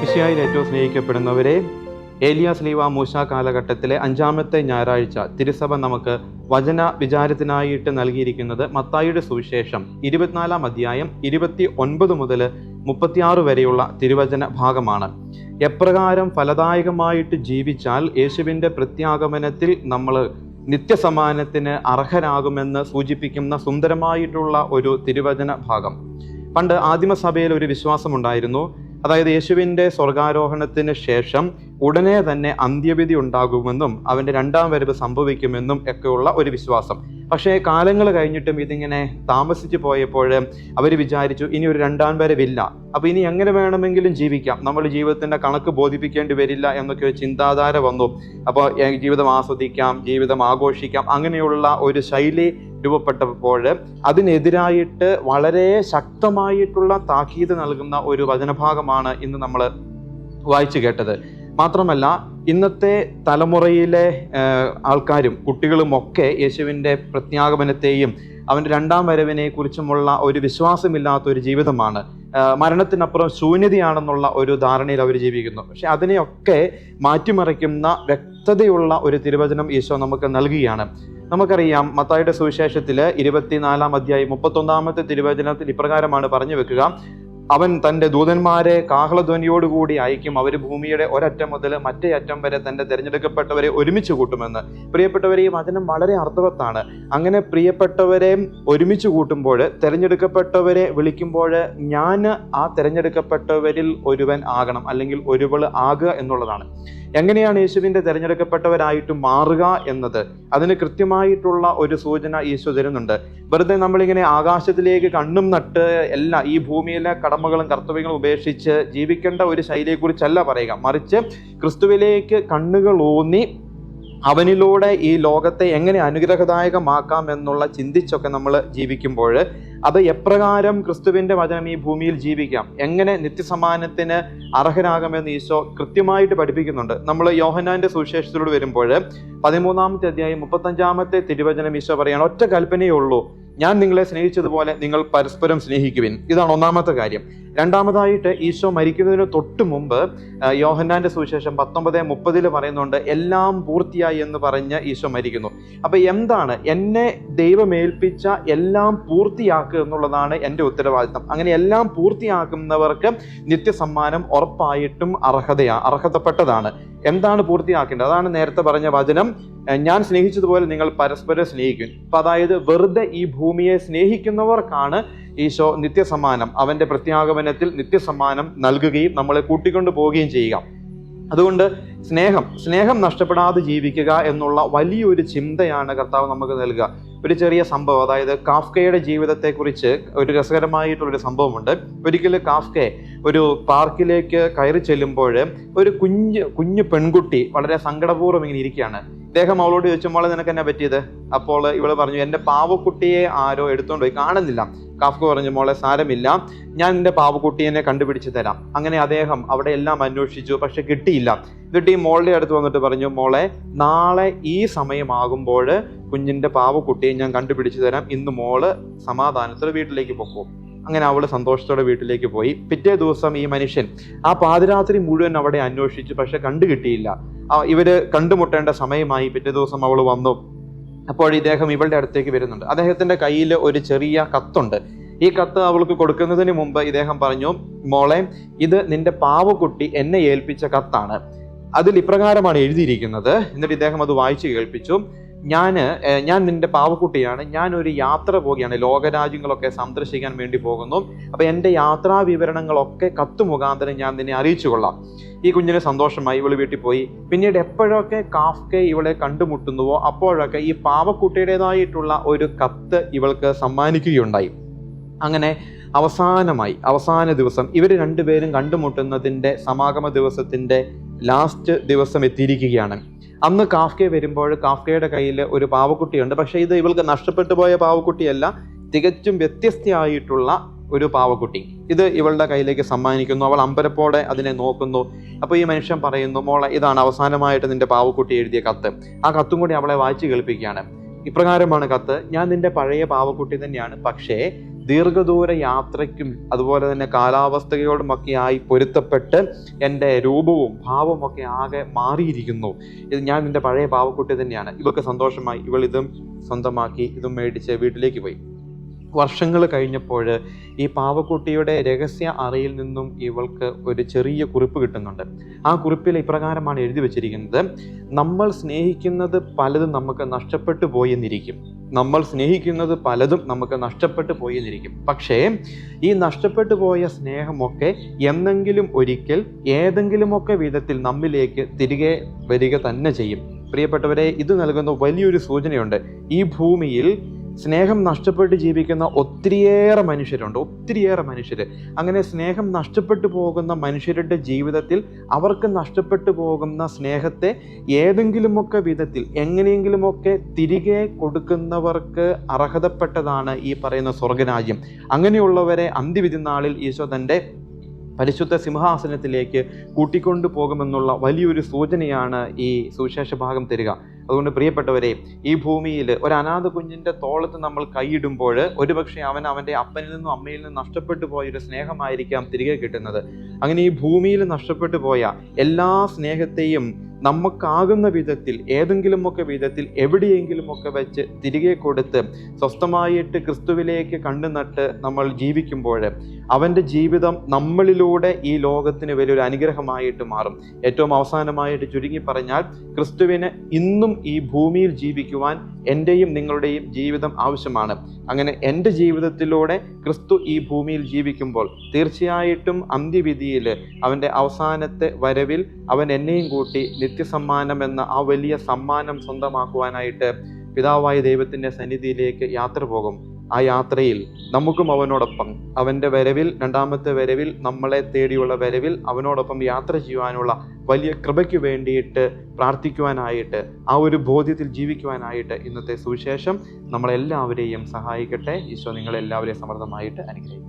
മിശിയായിൽ ഏറ്റവും സ്നേഹിക്കപ്പെടുന്നവരെ ഏലിയ സ്ലീവ മൂശ കാലഘട്ടത്തിലെ അഞ്ചാമത്തെ ഞായറാഴ്ച തിരുസഭ നമുക്ക് വചന വിചാരത്തിനായിട്ട് നൽകിയിരിക്കുന്നത് മത്തായിയുടെ സുവിശേഷം ഇരുപത്തിനാലാം അധ്യായം ഇരുപത്തി ഒൻപത് മുതൽ മുപ്പത്തിയാറ് വരെയുള്ള തിരുവചന ഭാഗമാണ്. എപ്രകാരം ഫലദായകമായിട്ട് ജീവിച്ചാൽ യേശുവിന്റെ പ്രത്യാഗമനത്തിൽ നമ്മൾ നിത്യസമാനത്തിന് അർഹരാകുമെന്ന് സൂചിപ്പിക്കുന്ന സുന്ദരമായിട്ടുള്ള ഒരു തിരുവചന ഭാഗം. പണ്ട് ആദിമസഭയിൽ ഒരു വിശ്വാസമുണ്ടായിരുന്നു. അതായത് യേശുവിന്റെ സ്വർഗാരോഹണത്തിന് ശേഷം ഉടനെ തന്നെ അന്ത്യവിധി ഉണ്ടാകുമെന്നും അവന്റെ രണ്ടാം വരവ് സംഭവിക്കുമെന്നും ഒക്കെയുള്ള ഒരു വിശ്വാസം. പക്ഷേ കാലങ്ങൾ കഴിഞ്ഞിട്ടും ഇതിങ്ങനെ താമസിച്ചു പോയപ്പോൾ അവർ വിചാരിച്ചു ഇനി ഒരു രണ്ടാം വരവില്ല. അപ്പോൾ ഇനി എങ്ങനെ വേണമെങ്കിലും ജീവിക്കാം? നമ്മൾ ജീവിതത്തിന്റെ കണക്ക് ബോധിപ്പിക്കേണ്ടി വരില്ല എന്നൊക്കെ ഒരു ചിന്താധാര വന്നു. അപ്പോൾ ജീവിതം ആസ്വദിക്കാം ജീവിതം ആഘോഷിക്കാം അങ്ങനെയുള്ള ഒരു ശൈലി രൂപപ്പെട്ടപ്പോൾ അതിനെതിരായിട്ട് വളരെ ശക്തമായിട്ടുള്ള താക്കീത് നൽകുന്ന ഒരു വചനഭാഗമാണ് ഇന്ന് നമ്മൾ വായിച്ചു കേട്ടത്. മാത്രമല്ല ഇന്നത്തെ തലമുറയിലെ ആൾക്കാരും കുട്ടികളും ഒക്കെ യേശുവിന്റെ പ്രത്യാഗമനത്തെയും അവന്റെ രണ്ടാം വരവിനെ കുറിച്ചുമുള്ള ഒരു വിശ്വാസമില്ലാത്ത ഒരു ജീവിതമാണ് മരണത്തിനപ്പുറം ശൂന്യതയാണെന്നുള്ള ഒരു ധാരണയിൽ അവർ ജീവിക്കുന്നു. പക്ഷെ അതിനെയൊക്കെ മാറ്റിമറിക്കുന്ന വ്യക്തതയുള്ള ഒരു തിരുവചനം ഈശോ നമുക്ക് നൽകുകയാണ്. നമുക്കറിയാം മത്തായിയുടെ സുവിശേഷത്തിൽ ഇരുപത്തിനാലാം അധ്യായം മുപ്പത്തൊന്നാമത്തെ തിരുവചനത്തിൽ ഇപ്രകാരമാണ് പറഞ്ഞു വെക്കുക. അവൻ തന്റെ ദൂതന്മാരെ കാഹളധ്വനിയോടുകൂടി അയക്കും. അവർ ഭൂമിയുടെ ഒരറ്റം മുതൽ മറ്റേ അറ്റം വരെ തന്റെ തിരഞ്ഞെടുക്കപ്പെട്ടവരെ ഒരുമിച്ച് കൂട്ടുമെന്ന്. പ്രിയപ്പെട്ടവരെ ഈ വചനം വളരെ അർത്ഥവത്താണ്. അങ്ങനെ പ്രിയപ്പെട്ടവരെ ഒരുമിച്ച് കൂട്ടുമ്പോൾ തിരഞ്ഞെടുക്കപ്പെട്ടവരെ വിളിക്കുമ്പോൾ ഞാൻ ആ തിരഞ്ഞെടുക്കപ്പെട്ടവരിൽ ഒരുവൻ ആകണം അല്ലെങ്കിൽ ഒരുവൾ ആകുക എന്നുള്ളതാണ്. എങ്ങനെയാണ് യേശുവിന്റെ തിരഞ്ഞെടുക്കപ്പെട്ടവരായിട്ട് മാറുക എന്നത്? അതിന് കൃത്യമായിട്ടുള്ള ഒരു സൂചന യേശു തരുന്നുണ്ട്. വെറുതെ നമ്മളിങ്ങനെ ആകാശത്തിലേക്ക് കണ്ണും നട്ട് എല്ലാം ഈ ഭൂമിയിലെ കടമകളും കർത്തവ്യങ്ങളും ഉപേക്ഷിച്ച് ജീവിക്കേണ്ട ഒരു ശൈലിയെക്കുറിച്ചല്ല പറയുക. മറിച്ച് ക്രിസ്തുവിലേക്ക് കണ്ണുകൾ ഊന്നി അവനിലൂടെ ഈ ലോകത്തെ എങ്ങനെ അനുഗ്രഹദായകമാക്കാം എന്നുള്ള ചിന്തിച്ചൊക്കെ നമ്മൾ ജീവിക്കുമ്പോൾ അത് എപ്രകാരം ക്രിസ്തുവിന്റെ വചനം ഈ ഭൂമിയിൽ ജീവിക്കാം? എങ്ങനെ നിത്യസമാനത്തിന് അർഹരാകാമെന്ന് ഈശോ കൃത്യമായിട്ട് പഠിപ്പിക്കുന്നുണ്ട്. നമ്മൾ യോഹനാന്റെ സുവിശേഷത്തിലൂടെ വരുമ്പോൾ പതിമൂന്നാമത്തെ അധ്യായം മുപ്പത്തഞ്ചാമത്തെ തിരുവചനം ഈശോ പറയാണ് ഒറ്റ കൽപ്പനയേ ഉള്ളൂ. ഞാൻ നിങ്ങളെ സ്നേഹിച്ചതുപോലെ നിങ്ങൾ പരസ്പരം സ്നേഹിക്കുവിൻ. ഇതാണ് ഒന്നാമത്തെ കാര്യം. രണ്ടാമതായിട്ട് ഈശോ മരിക്കുന്നതിന് തൊട്ട് മുമ്പ് യോഹന്നാന്റെ സുവിശേഷം പത്തൊമ്പത് മുപ്പതിൽ പറയുന്നുണ്ട് എല്ലാം പൂർത്തിയായി എന്ന് പറഞ്ഞ് ഈശോ മരിക്കുന്നു. അപ്പൊ എന്താണ്? എന്നെ ദൈവമേൽപ്പിച്ച എല്ലാം പൂർത്തിയാക്കുക എന്നുള്ളതാണ് എന്റെ ഉത്തരവാദിത്തം. അങ്ങനെ എല്ലാം പൂർത്തിയാക്കുന്നവർക്ക് നിത്യസമ്മാനം ഉറപ്പായിട്ടും അർഹതയാ അർഹതപ്പെട്ടതാണ്. എന്താണ് പൂർത്തിയാക്കേണ്ടത്? അതാണ് നേരത്തെ പറഞ്ഞ വചനം. ഞാൻ സ്നേഹിച്ചതുപോലെ നിങ്ങൾ പരസ്പരം സ്നേഹിക്കും. അപ്പൊ അതായത് വെറുതെ ഈ ഭൂമിയെ സ്നേഹിക്കുന്നവർക്കാണ് ഈശോ നിത്യസമ്മാനം അവന്റെ പ്രത്യാഗമനത്തിൽ നിത്യസമ്മാനം നൽകുകയും നമ്മളെ കൂട്ടിക്കൊണ്ടു പോവുകയും ചെയ്യുക. അതുകൊണ്ട് സ്നേഹം സ്നേഹം നഷ്ടപ്പെടാതെ ജീവിക്കുക എന്നുള്ള വലിയൊരു ചിന്തയാണ് കർത്താവ് നമുക്ക് നൽകുക. ഒരു ചെറിയ സംഭവം അതായത് കാഫ്കയുടെ ജീവിതത്തെക്കുറിച്ച് ഒരു രസകരമായിട്ടുള്ളൊരു സംഭവമുണ്ട്. ഒരിക്കലും കാഫ്കെ ഒരു പാർക്കിലേക്ക് കയറി ചെല്ലുമ്പോൾ ഒരു കുഞ്ഞ് കുഞ്ഞു പെൺകുട്ടി വളരെ സങ്കടപൂർവം ഇങ്ങനെ ഇരിക്കുകയാണ്. ഇദ്ദേഹം അവളോട് ചോദിച്ചു നിനക്ക് എന്നാ പറ്റിയത്? അപ്പോൾ ഇവൾ പറഞ്ഞു എന്റെ പാവക്കുട്ടിയെ ആരോ എടുത്തുകൊണ്ട് പോയി കാണുന്നില്ല. കാഫ്ക പറഞ്ഞു മോളെ സാരമില്ല. ഞാൻ എന്റെ പാവക്കുട്ടിയെ കണ്ടുപിടിച്ച് തരാം. അങ്ങനെ അദ്ദേഹം അവിടെ എല്ലാം അന്വേഷിച്ചു പക്ഷെ കിട്ടിയില്ല. എന്നിട്ട് ഈ മോളുടെ അടുത്ത് വന്നിട്ട് പറഞ്ഞു മോളെ നാളെ ഈ സമയമാകുമ്പോൾ കുഞ്ഞിന്റെ പാവക്കുട്ടിയെ ഞാൻ കണ്ടുപിടിച്ച് തരാം. ഇന്ന് മോൾ സമാധാനത്തോടെ വീട്ടിലേക്ക് പോകും അങ്ങനെ അവൾ സന്തോഷത്തോടെ വീട്ടിലേക്ക് പോയി. പിറ്റേ ദിവസം ഈ മനുഷ്യൻ ആ പാതിരാത്രി മുഴുവൻ അവിടെ അന്വേഷിച്ചു പക്ഷെ കണ്ടുകിട്ടിയില്ല. ഇവർ കണ്ടുമുട്ടേണ്ട സമയമായി. പിറ്റേ ദിവസം അവൾ വന്നു. അപ്പോൾ ഇദ്ദേഹം ഇവളുടെ അടുത്തേക്ക് വരുന്നുണ്ട്. അദ്ദേഹത്തിന്റെ കയ്യിൽ ഒരു ചെറിയ കത്തുണ്ട്. ഈ കത്ത് അവൾക്ക് കൊടുക്കുന്നതിന് മുമ്പ് ഇദ്ദേഹം പറഞ്ഞു മോളെ ഇത് നിന്റെ പാവക്കുട്ടി എന്നെ ഏൽപ്പിച്ച കത്താണ്. അതിൽ ഇപ്രകാരമാണ് എഴുതിയിരിക്കുന്നത്. എന്നിട്ട് ഇദ്ദേഹം അത് വായിച്ചു കേൾപ്പിച്ചു. ഞാൻ ഞാൻ നിന്റെ പാവക്കുട്ടിയാണ്. ഞാൻ ഒരു യാത്ര പോവുകയാണ്. ലോകരാജ്യങ്ങളൊക്കെ സന്ദർശിക്കാൻ വേണ്ടി പോകുന്നു. അപ്പോൾ എന്റെ യാത്രാ വിവരണങ്ങളൊക്കെ കത്ത് മുഖാന്തരം ഞാൻ നിന്നെ അറിയിച്ചു കൊള്ളാം ഈ കുഞ്ഞിന് സന്തോഷമായി ഇവൾ വീട്ടിൽ പോയി. പിന്നീട് എപ്പോഴൊക്കെ കാഫ്കെ ഇവളെ കണ്ടുമുട്ടുന്നുവോ അപ്പോഴൊക്കെ ഈ പാവക്കുട്ടിയുടേതായിട്ടുള്ള ഒരു കത്ത് ഇവൾക്ക് സമ്മാനിക്കുകയുണ്ടായി. അങ്ങനെ അവസാനമായി അവസാന ദിവസം ഇവർ രണ്ടുപേരും കണ്ടുമുട്ടുന്നതിന്റെ സമാഗമ ദിവസത്തിന്റെ ലാസ്റ്റ് ദിവസം എത്തിയിരിക്കുകയാണ് അന്ന് കാഫ്കെ വരുമ്പോൾ കാഫ്കയുടെ കയ്യിൽ ഒരു പാവക്കുട്ടിയുണ്ട്. പക്ഷേ ഇത് ഇവൾക്ക് നഷ്ടപ്പെട്ടു പോയ പാവക്കുട്ടിയല്ല തികച്ചും വ്യത്യസ്തയായിട്ടുള്ള ഒരു പാവക്കുട്ടി. ഇത് ഇവളുടെ കയ്യിലേക്ക് സമ്മാനിക്കുന്നു. അവൾ അമ്പരപ്പോടെ അതിനെ നോക്കുന്നു. അപ്പോൾ ഈ മനുഷ്യൻ പറയുന്നു മോളെ ഇതാണ് അവസാനമായിട്ട് നിന്റെ പാവക്കുട്ടി എഴുതിയ കത്ത്. ആ കത്തും കൂടി അവളെ വായിച്ചു കേൾപ്പിക്കുകയാണ്. ഇപ്രകാരമാണ് കത്ത്. ഞാൻ നിന്റെ പഴയ പാവക്കുട്ടി തന്നെയാണ്. പക്ഷേ ദീർഘദൂര യാത്രയ്ക്കും അതുപോലെ തന്നെ കാലാവസ്ഥയോടുമൊക്കെ ആയി പൊരുത്തപ്പെട്ട് എന്റെ രൂപവും ഭാവവും ഒക്കെ ആകെ മാറിയിരിക്കുന്നു. ഇത് ഞാൻ എന്റെ പഴയ പാവക്കുട്ടി തന്നെയാണ്. ഇവൾക്ക് സന്തോഷമായി ഇവൾ ഇതും സ്വന്തമാക്കി ഇതും മേടിച്ച് വീട്ടിലേക്ക് പോയി. വർഷങ്ങൾ കഴിഞ്ഞപ്പോൾ ഈ പാവക്കുട്ടിയുടെ രഹസ്യ അറയിൽ നിന്നും ഇവൾക്ക് ഒരു ചെറിയ കുറിപ്പ് കിട്ടുന്നുണ്ട്. ആ കുറിപ്പിൽ ഇപ്രകാരമാണ് എഴുതി വച്ചിരിക്കുന്നത്. നമ്മൾ സ്നേഹിക്കുന്നത് പലതും നമുക്ക് നഷ്ടപ്പെട്ടു പോയെന്നിരിക്കും. നമ്മൾ സ്നേഹിക്കുന്നത് പലതും നമുക്ക് നഷ്ടപ്പെട്ടു പോയെന്നിരിക്കും. പക്ഷേ ഈ നഷ്ടപ്പെട്ടു പോയ സ്നേഹമൊക്കെ എന്നെങ്കിലും ഒരിക്കൽ ഏതെങ്കിലുമൊക്കെ വിധത്തിൽ നമ്മിലേക്ക് തിരികെ വരിക തന്നെ ചെയ്യും. പ്രിയപ്പെട്ടവരെ ഇത് നൽകുന്ന വലിയൊരു സൂചനയുണ്ട്. ഈ ഭൂമിയിൽ സ്നേഹം നഷ്ടപ്പെട്ട് ജീവിക്കുന്ന ഒത്തിരിയേറെ മനുഷ്യരുണ്ട് ഒത്തിരിയേറെ മനുഷ്യർ അങ്ങനെ സ്നേഹം നഷ്ടപ്പെട്ടു പോകുന്ന മനുഷ്യരുടെ ജീവിതത്തിൽ അവർക്ക് നഷ്ടപ്പെട്ടു പോകുന്ന സ്നേഹത്തെ ഏതെങ്കിലുമൊക്കെ വിധത്തിൽ എങ്ങനെയെങ്കിലുമൊക്കെ തിരികെ കൊടുക്കുന്നവർക്ക് അർഹതപ്പെട്ടതാണ് ഈ പറയുന്ന സ്വർഗരാജ്യം അങ്ങനെയുള്ളവരെ അന്ത്യവിധി നാളിൽ ഈശോ തന്റെ പരിശുദ്ധ സിംഹാസനത്തിലേക്ക് കൂട്ടിക്കൊണ്ടു പോകുമെന്നുള്ള വലിയൊരു സൂചനയാണ് ഈ സുവിശേഷ ഭാഗം തരിക. അതുകൊണ്ട് പ്രിയപ്പെട്ടവരെ ഈ ഭൂമിയിൽ ഒരു അനാഥ കുഞ്ഞിന്റെ തോളത്ത് നമ്മൾ കൈയിടുമ്പോൾ ഒരുപക്ഷെ അവൻ അവന്റെ അപ്പനിൽ നിന്നും അമ്മയിൽ നിന്നും നഷ്ടപ്പെട്ടു പോയ ഒരു സ്നേഹമായിരിക്കാം തിരികെ കിട്ടുന്നത്. അങ്ങനെ ഈ ഭൂമിയിൽ നഷ്ടപ്പെട്ടു പോയ എല്ലാ സ്നേഹത്തെയും നമുക്കാകുന്ന വിധത്തിൽ ഏതെങ്കിലുമൊക്കെ വിധത്തിൽ എവിടെയെങ്കിലുമൊക്കെ വെച്ച് തിരികെ കൊടുത്ത് സ്വസ്ഥമായിട്ട് ക്രിസ്തുവിലേക്ക് കണ്ടു നട്ട് നമ്മൾ ജീവിക്കുമ്പോൾ അവന്റെ ജീവിതം നമ്മളിലൂടെ ഈ ലോകത്തിന് വലിയൊരു അനുഗ്രഹമായിട്ട് മാറും. ഏറ്റവും അവസാനമായിട്ട് ചുരുങ്ങി പറഞ്ഞാൽ ക്രിസ്തുവിന് ഇന്നും ഈ ഭൂമിയിൽ ജീവിക്കുവാൻ എന്റെയും നിങ്ങളുടെയും ജീവിതം ആവശ്യമാണ്. അങ്ങനെ എന്റെ ജീവിതത്തിലൂടെ ക്രിസ്തു ഈ ഭൂമിയിൽ ജീവിക്കുമ്പോൾ തീർച്ചയായിട്ടും അന്ത്യവിധിയിൽ അവന്റെ അവസാനത്തെ വരവിൽ അവൻ എന്നെയും കൂട്ടി നിത്യസമ്മാനം എന്ന ആ വലിയ സമ്മാനം സ്വന്തമാക്കുവാനായിട്ട് പിതാവായ ദൈവത്തിന്റെ സന്നിധിയിലേക്ക് യാത്ര പോകും. ആ യാത്രയിൽ നമുക്കും അവനോടൊപ്പം അവന്റെ വരവിൽ രണ്ടാമത്തെ വരവിൽ നമ്മളെ തേടിയുള്ള വരവിൽ അവനോടൊപ്പം യാത്ര ചെയ്യുവാനുള്ള വലിയ കൃപയ്ക്ക് വേണ്ടിയിട്ട് പ്രാർത്ഥിക്കുവാനായിട്ട് ആ ഒരു ബോധ്യത്തിൽ ജീവിക്കുവാനായിട്ട് ഇന്നത്തെ സുവിശേഷം നമ്മളെല്ലാവരെയും സഹായിക്കട്ടെ. ഈശോ നിങ്ങളെല്ലാവരെയും സമൃദ്ധമായിട്ട് അനുഗ്രഹിക്കും